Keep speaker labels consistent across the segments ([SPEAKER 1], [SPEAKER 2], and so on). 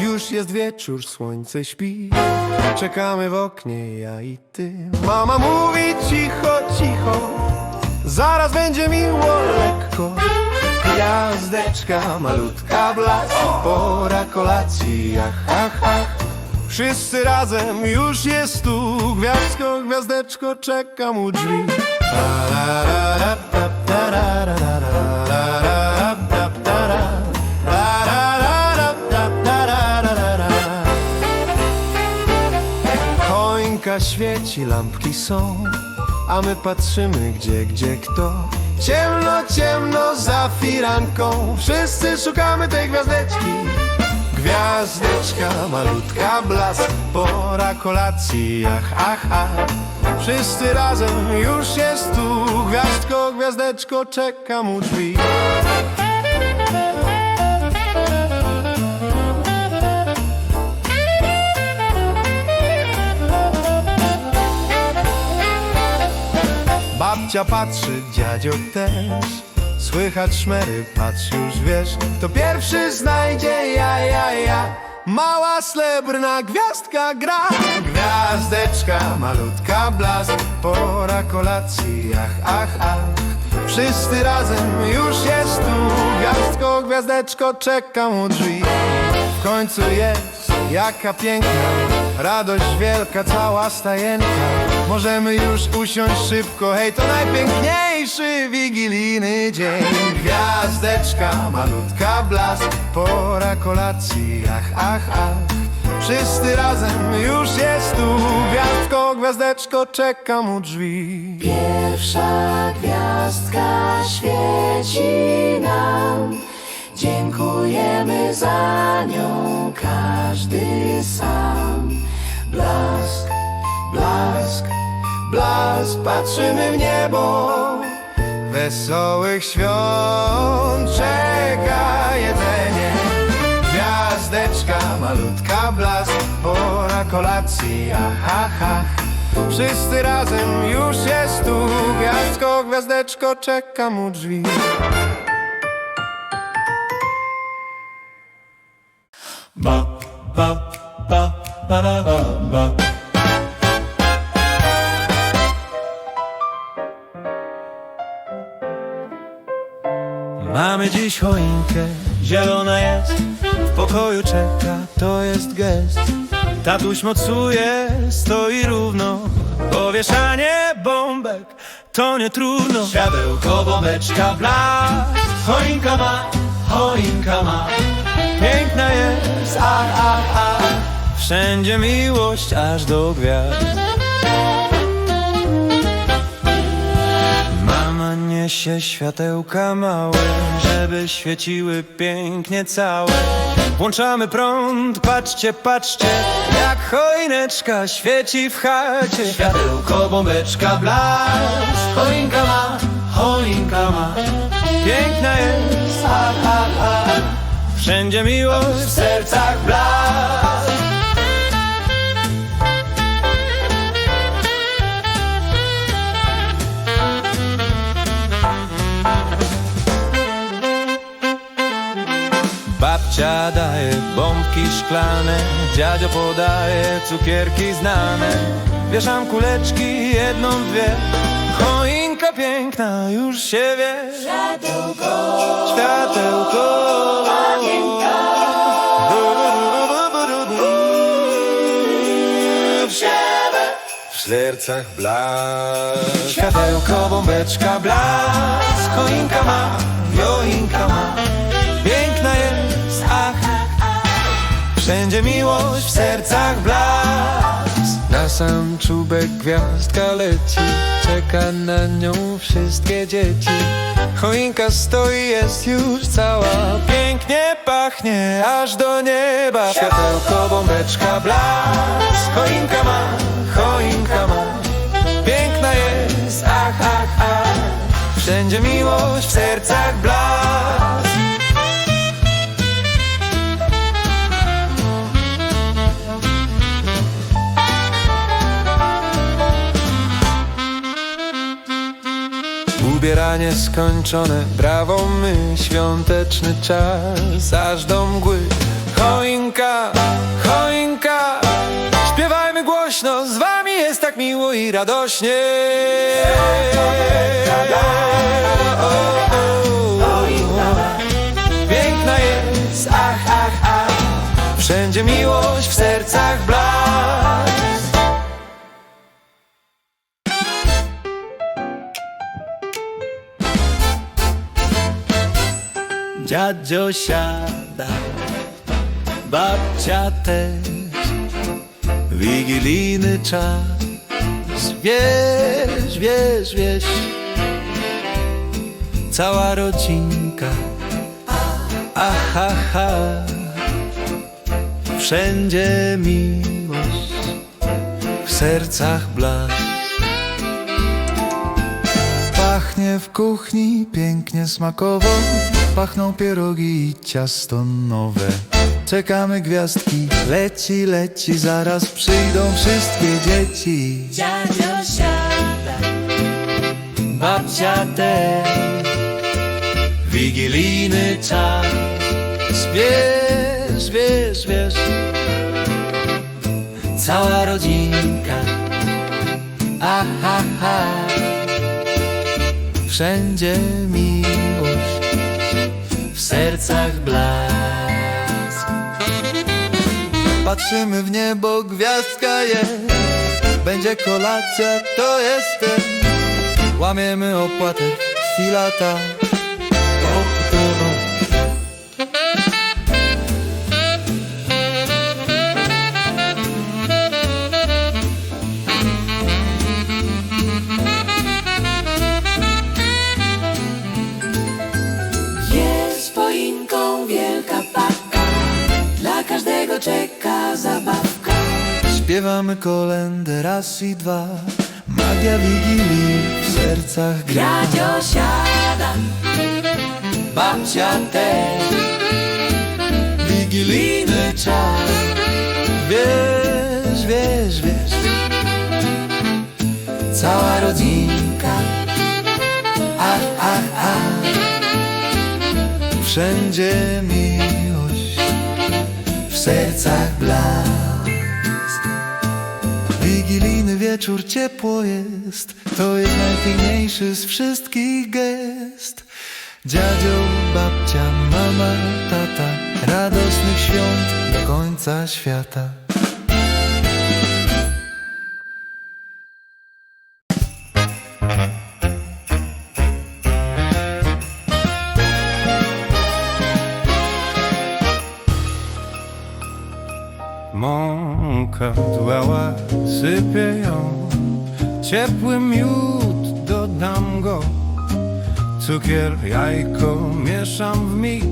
[SPEAKER 1] Już jest wieczór, słońce śpi. Czekamy w oknie, ja i ty. Mama mówi cicho, cicho. Zaraz będzie miło, lekko. Gwiazdeczka, malutka blask. Pora kolacji, ach, ach, ach Wszyscy razem, już jest tu. Gwiazdko, gwiazdeczko, czekam u drzwi. Choinka świeci, lampki są A my patrzymy gdzie, gdzie kto. Ciemno, ciemno za firanką. Wszyscy szukamy tej gwiazdeczki Gwiazdeczka, malutka blask Pora kolacji, ach, ach, ach Wszyscy razem, już jest tu Gwiazdko, gwiazdeczko, czekam u drzwi. Babcia patrzy, dziadzio też. Słychać szmery, patrz już wiesz To pierwszy znajdzie ja, ja, Mała srebrna gwiazdka gra. Gwiazdeczka, malutka blask. Pora kolacji, ach, ach, ach Wszyscy razem, już jest tu. Gwiazdko, gwiazdeczko, czekam u drzwi. W końcu jest, jaka piękna Radość wielka, cała stajenka. Możemy już usiąść szybko. Hej, to najpiękniejszy wigilijny dzień. Gwiazdeczka, malutka blask Pora kolacji, ach, ach, ach Wszyscy razem, już jest tu. Gwiazdko, gwiazdeczko, czekam u drzwi.
[SPEAKER 2] Pierwsza gwiazdka świeci nam. Dziękujemy za nią każdy sam. Blask,
[SPEAKER 1] Blask, blask, patrzymy w niebo Wesołych świąt czeka jedzenie. Gwiazdeczka, malutka blask Pora kolacji, ach, ach Wszyscy razem, już jest tu. Gwiazdko, gwiazdeczko, czekam u drzwi.
[SPEAKER 3] Ba ba ba ba ba ba Mamy dziś choinkę, zielona jest. W pokoju czeka, to jest gest. Tatuś mocuje, stoi równo. Powieszanie bombek, to nie trudno Światełko, bombeczka, blask. Choinka ma, choinka ma. Piękna jest, ach, ach, ach Wszędzie miłość aż do gwiazd niesie światełka małe Żeby świeciły pięknie całe. Włączamy prąd, patrzcie, patrzcie Jak choineczka świeci w chacie. Światełko, bombeczka, blask Choinka ma, choinka ma. Piękna jest, ach, ach, ach Wszędzie miłość, w sercach blask Babcia daje bombki szklane Dziadzio podaje cukierki znane. Wieszam kuleczki jedną, dwie. Choinka piękna już się wie.
[SPEAKER 2] Światełko,
[SPEAKER 3] Światełko. W sercach blask. Światełko, bombeczka, blask. Choinka ma, joinka ma Wszędzie miłość, w sercach blask. Na sam czubek gwiazdka leci Czeka na nią wszystkie dzieci. Choinka stoi, jest już cała Pięknie pachnie, aż do nieba. Światełko, bombeczka, blask. Choinka ma, choinka ma. Piękna jest, ach, ach, ach. Wszędzie miłość, w sercach blask
[SPEAKER 1] Ubieranie skończone, brawo my, świąteczny czas, aż do mgły. Choinka, choinka, śpiewajmy głośno, z wami jest tak miło i radośnie. O, o, o. Piękna jest, ach, ach, ach, wszędzie miłość, Dziadzio siada, babcia też. Wigilijny czas. Wiesz, wiesz, wiesz. Cała rodzinka. Aha, ha. Wszędzie miłość W sercach blask.
[SPEAKER 3] Pachnie w kuchni pięknie smakowo Pachną pierogi i ciasto nowe. Czekamy gwiazdki, leci, leci Zaraz przyjdą wszystkie dzieci.
[SPEAKER 4] Dziadzio siada,
[SPEAKER 1] babcia też Wigilijny czas. Wiesz, wiesz, wiesz. Cała rodzinka. Aha, ha. Wszędzie miłość sercach blask.
[SPEAKER 3] Patrzymy w niebo, gwiazdka jest. Będzie kolacja, to jestem. Łamiemy opłatę, chwila
[SPEAKER 4] każdego czeka zabawka.
[SPEAKER 3] Śpiewamy kolendę raz i dwa. Magia Wigilii w sercach gra.
[SPEAKER 4] Dziadzio siada,
[SPEAKER 1] Babcia też. Wigilijny czas.
[SPEAKER 3] Wiesz, wiesz, wiesz.
[SPEAKER 1] Cała rodzinka.
[SPEAKER 3] Ach, ach, ach Wszędzie W sercach blask. Wigilijny wieczór ciepło jest To jest najpiękniejszy z wszystkich gest. Dziadzio, babcia, mama, tata Radosnych świąt do końca świata
[SPEAKER 1] Mąka dłała, sypię ją. Ciepły miód dodam go. Cukier, jajko mieszam w mig.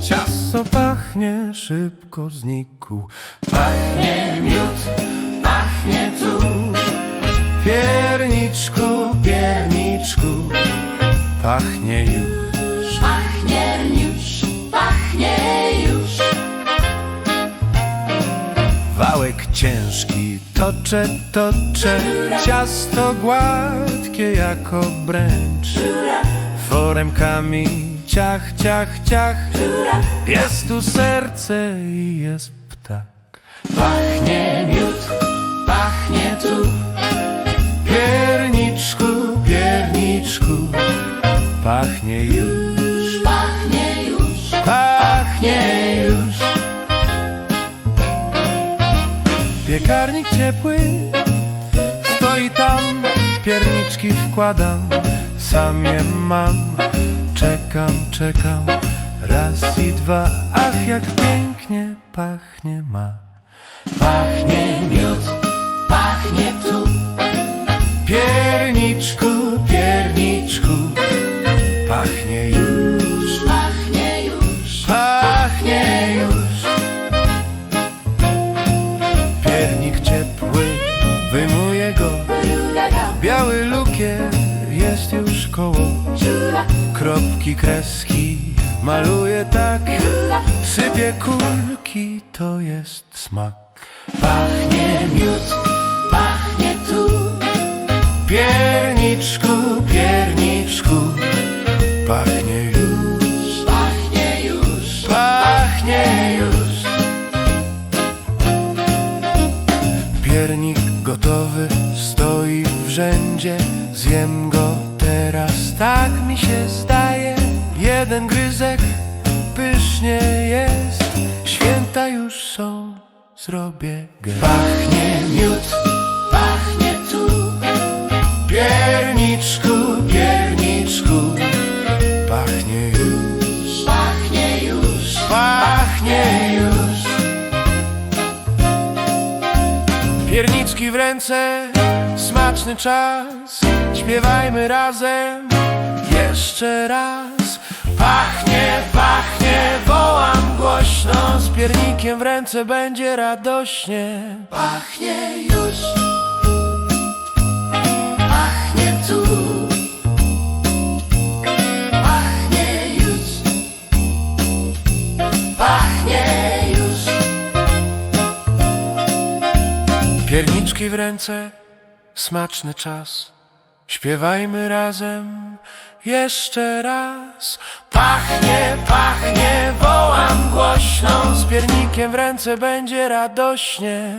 [SPEAKER 1] Ciasto pachnie, szybko znikł. Pachnie miód, pachnie tu Pierniczku, pierniczku Pachnie już ciężki. Toczę, toczę Ciasto gładkie jak obręcz. Foremkami ciach, ciach, ciach. Jest tu serce i jest ptak. Pachnie miód, pachnie tu. Pierniczku, pierniczku Pachnie wkładam, sam je mam. Czekam, czekam, raz i dwa, ach jak pięknie pachnie ma. Pachnie miód,
[SPEAKER 4] pachnie tu,
[SPEAKER 1] pierniczku, pierniczku, Kropki, kreski maluję tak. Sypię kulki, to jest smak. Pachnie miód, zrobię gest. Pachnie miód,
[SPEAKER 2] Pachnie tu,
[SPEAKER 1] pierniczku, pierniczku. Pachnie już,
[SPEAKER 2] pachnie już.
[SPEAKER 1] pachnie już. Pierniczki w ręce, smaczny czas. Śpiewajmy razem. Jeszcze raz Pachnie, pachnie, wołam głośno Z piernikiem w ręce będzie radośnie
[SPEAKER 2] Pachnie już. Pachnie tu. Pachnie już. Pachnie już.
[SPEAKER 1] Pierniczki w ręce, smaczny czas Śpiewajmy razem jeszcze raz. Pachnie, pachnie, wołam głośno. Z piernikiem w ręce będzie radośnie